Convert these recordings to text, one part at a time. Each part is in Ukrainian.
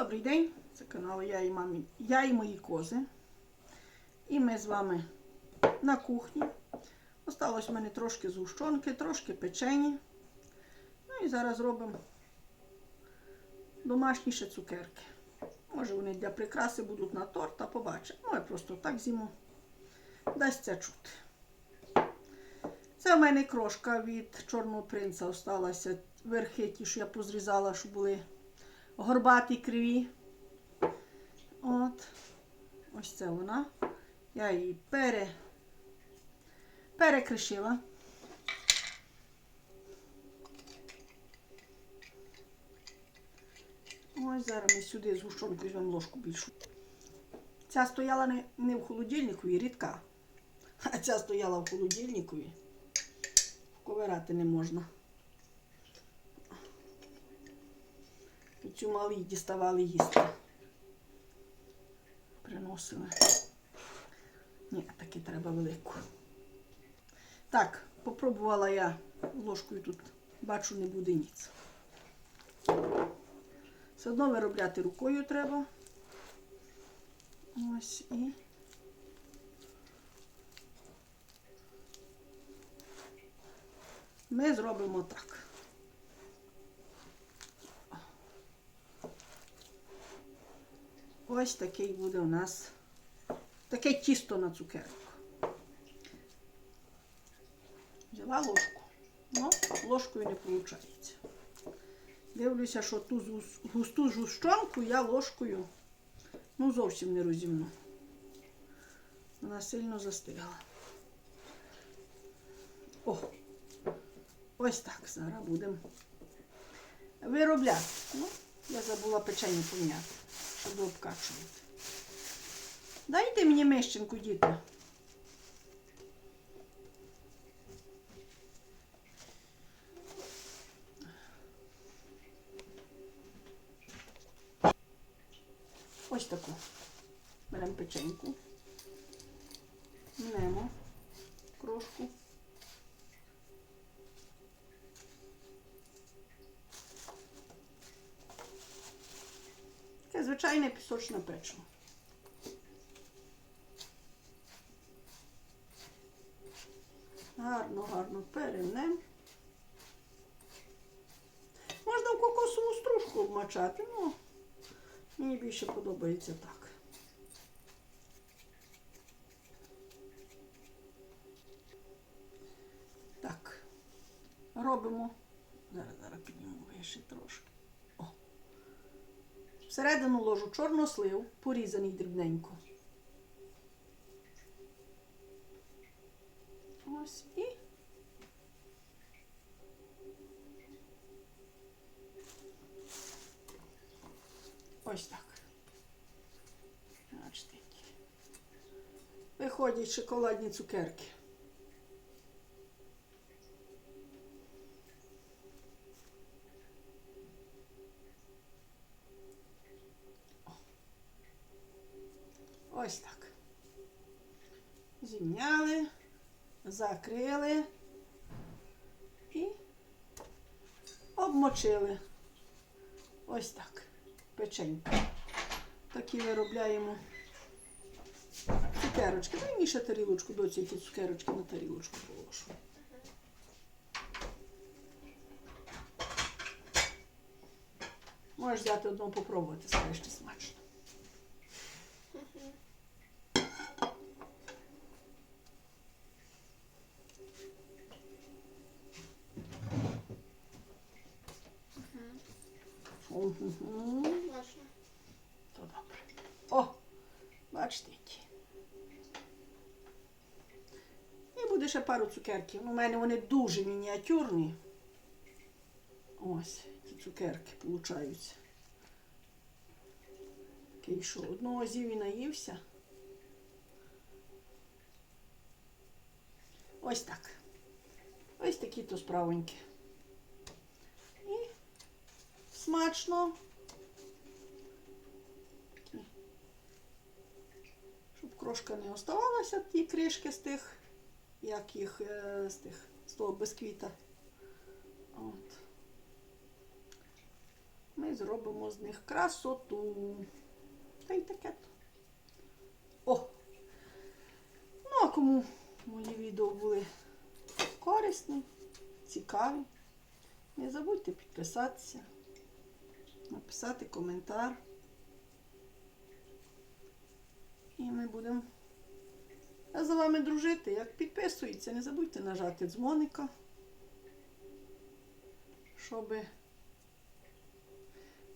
Добрий день, це канал Я і, мамі, я і мої кози. І ми з вами на кухні. Осталось в мене трошки згущенки, трошки печені. Ну і зараз робимо домашні цукерки. Може вони для прикраси будуть на торт, а побачимо. Може просто так зиму дасться чути. Це в мене крошка від Чорного принца осталася. Верхи ті, що я позрізала, що були горбаті криві. От. Ось це вона. Я її пере... перекришила. Ось зараз ми сюди з гущонку візьмемо ложку більшу. Ця стояла не, не в холодильнику, рідка. А ця стояла в холодильнику. Ковирати не можна. Цю малі діставали їсти. Приносили. Ні, таки треба велику. Так, попробувала я ложкою тут. Бачу, не буде ніц. Все одно виробляти рукою треба. Ось і. Ми зробимо так. Ось такий буде у нас таке тісто на цукерку. Взяла ложку. Ну, ложкою не виходить. Дивлюся, що ту густу жущонку я ложкою ну, зовсім не розімну. Вона сильно застигла. О! Ось так зараз будемо виробляти. Ну, я забула печення поміняти, щоб обкачувати. Дайте мені мищенку, діти. Ось таку. Беремо печеньку. Мнемо крошку. Таке звичайне пісочне печиво. Гарно, гарно перемнемо. Можна в кокосову стружку обмачати, ну мені більше подобається так. Так, робимо. Зараз, зараз підніму вище трошки. Всередину ложу чорнослив, порізаний дрібненько. Ось і. Ось так. Виходять шоколадні цукерки. Ось так. Зімняли, закрили і обмочили. Ось так. Печеньку. Такі виробляємо цукерочки. Дай мені ще тарілочку, доці, ті цукерочки на тарілочку положу. Можеш взяти одну попробувати, скажеш, що смачно. Можна. То добре. О, бачите які. І буде ще пару цукерків. Ну, У мене вони дуже мініатюрні. Ось, ті цукерки получаються. Такий, що одного з'їв і наївся. Ось так. Ось такі то справоньки. І смачно. Щоб крошка не оставалася, ті кришки з тих, як їх е, з тих, з того бисквіта. От. Ми зробимо з них красоту. Та й таке. О! Ну, а кому мої відео були корисні, цікаві, не забудьте підписатися, написати коментар. І ми будемо за вами дружити. Як підписується, не забудьте нажати дзвоника, щоб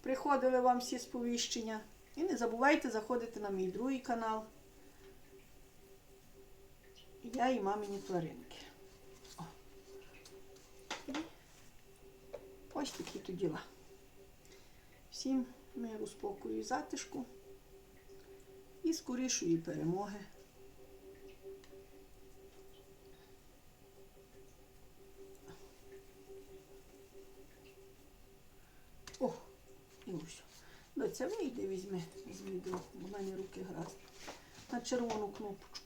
приходили вам всі сповіщення. І не забувайте заходити на мій другий канал. Я і мамині тваринки. О. Ось такі то діла. Всім миру, спокою і затишку і скорішої перемоги. О, і ось. Доця вийде, візьми з відео, в мене руки грязні. На червону кнопочку.